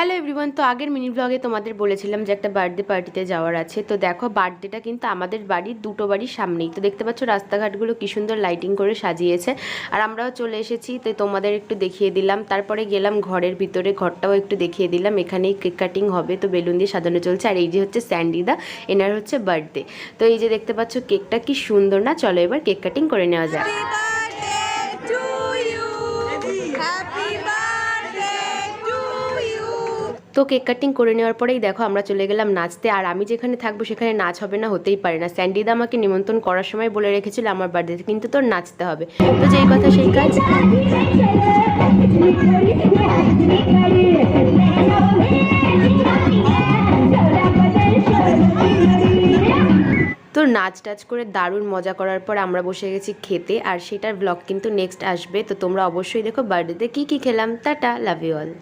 Hello everyone তো আগের mini ব্লগে তোমাদের বলেছিলাম যে একটা বার্থডে পার্টিতে যাওয়ার আছে। তো দেখো বার্থডেটা কিন্তু আমাদের বাড়ির দুটো বাড়ির সামনেই। তো দেখতে পাচ্ছ রাস্তাঘাটগুলো কি সুন্দর লাইটিং করে সাজিয়েছে। আর আমরাও চলে এসেছি, তো তোমাদের একটু দেখিয়ে দিলাম। তারপরে গেলাম ঘরের ভিতরে, ঘরটাও একটু দেখিয়ে দিলাম। এখানেই কেক কাটিং হবে, তো বেলুন দিয়ে সাজানো চলছে। আর এই যে হচ্ছে স্যান্ডিদা এনার হচ্ছে বার্থডে তো এই যে দেখতে পাচ্ছ কেকটা কি সুন্দর না? চলো এবার কেক কাটিং করে নেওয়া যাক। তো কেক কাটিং করে নেওয়ার পরেই দেখো আমরা চলে গেলাম নাচতে। আর আমি যেখানে থাকব সেখানে নাচ হবে না, হতেই পারে না। স্যান্ডিদা আমাকে নিমন্ত্রণ করার সময় বলে রেখেছিল আমার বার্থডেতে কিন্তু তোর নাচতে হবে। তো যেই কথা সেই কাজ। তো নাচ টাচ করে দারুণ মজা করার পর আমরা বসে গেছি খেতে, আর সেটার ব্লগ কিন্তু নেক্সট আসবে। তো তোমরা অবশ্যই দেখো বার্থডেতে কী কী খেলাম। Tata love you all